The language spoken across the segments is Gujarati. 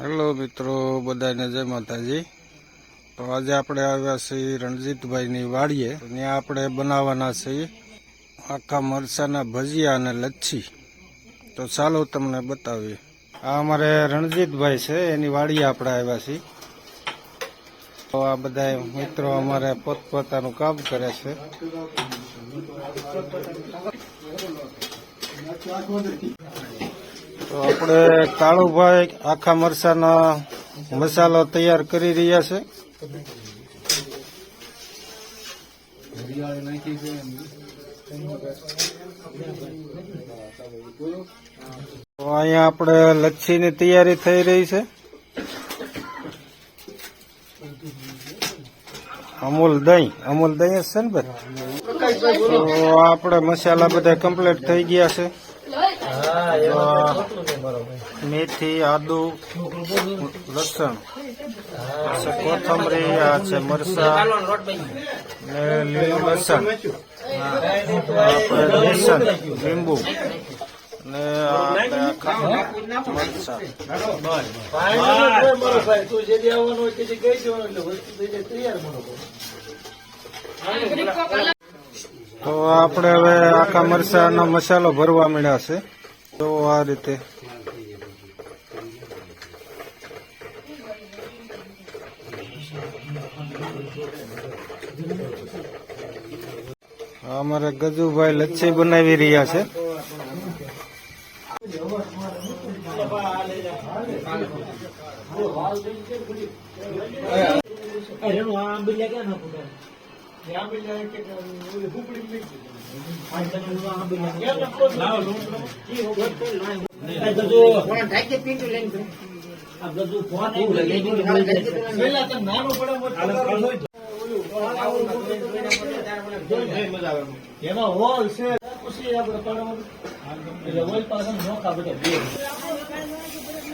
હેલો મિત્રો, બધાને જય માતાજી. તો આજે આપણે આવ્યા છીએ રણજીતભાઈની વાડીએ. ત્યાં આપણે બનાવવાના છીએ આખા મરસાના ભજીયા અને લચ્છી. તો ચાલો તમને બતાવીએ. આ અમારે રણજીતભાઈ છે, એની વાડીએ આપણે આવ્યા છીએ. તો આ બધા મિત્રો અમારે પોતપોતાનું કામ કરે છે. તો આપણે કાળુભાઈ આખા મરચાનો મસાલો તૈયાર કરી રહ્યા છે. તો અહીંયા આપણે લચ્છીની તૈયારી થઈ રહી છે. અમૂલ દહીં. અમૂલ દહીં છે ને બધા તો આપણે મસાલા બધા કમ્પ્લીટ થઈ ગયા છે. મેથી, આદુ, લસણ કોથમરી, આ છે મરસા ને લીલું લસણ. બેસન, લીંબુ ને આખા તો આપણે હવે આખા મરચાનો મસાલો ભરવા મળ્યા છે. તો આ રીતે. આ અમારે ગજુભાઈ લચ્છી બનાવી રહ્યા છે. એમાં હોલ છે પછી આપણે પડવાનું એટલે હોલ પાસે નોખા બધા બે.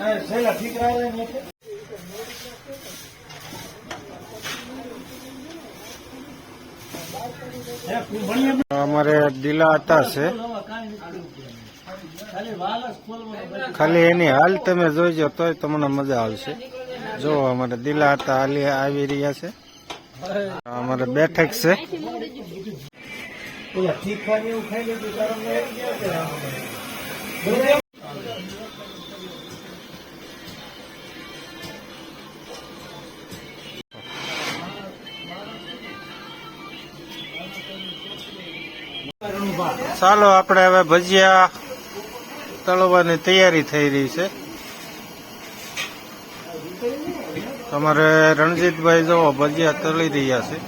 આ છેલ્લા ઠીક રહે ને એટલે હે, ભણ્યા અમારે દિલા હતા છે. ખાલી એની હાલ તમે જોઈજો તોય તમને મજા આવશે. જો અમારે દિલા હતા, હાલી આવી રહ્યા છે. અમારે બેઠક છે. ચાલો, આપણે હવે ભજીયા તળવાની તૈયારી થઈ રહી છે. તમારે રણજીતભાઈ જો ભજીયા તળી રહ્યા છે.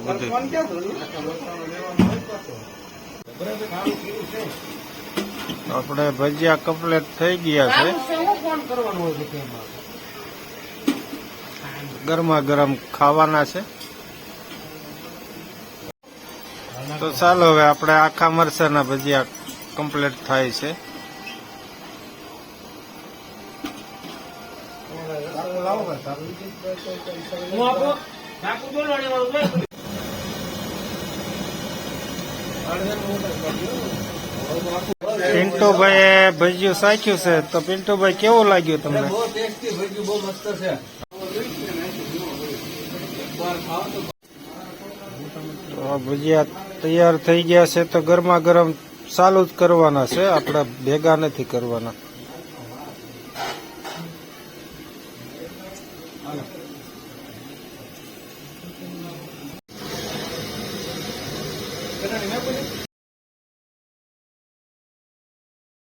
બધું. આપણે ભજીયા કમ્પ્લીટ થઈ ગયા છે. ગરમા ગરમ ખાવાના છે. તો ચાલો હવે આપણે આખા મરસાના ભજીયા કમ્પ્લીટ થાય છે. હું ભાઈ બોલવાણી પિન્ટુભાઈ ભજીયું સાખ્યું છે તો પિન્ટુભાઈ કેવું લાગ્યું તમને? બહુ ટેસ્ટી ભજીયું બહુ મસ્ત છે. તો આ ભજીયા તૈયાર થઈ ગયા છે તો ગરમા ગરમ ચાલુ જ કરવાના છે આપણે ભેગા નથી કરવાના.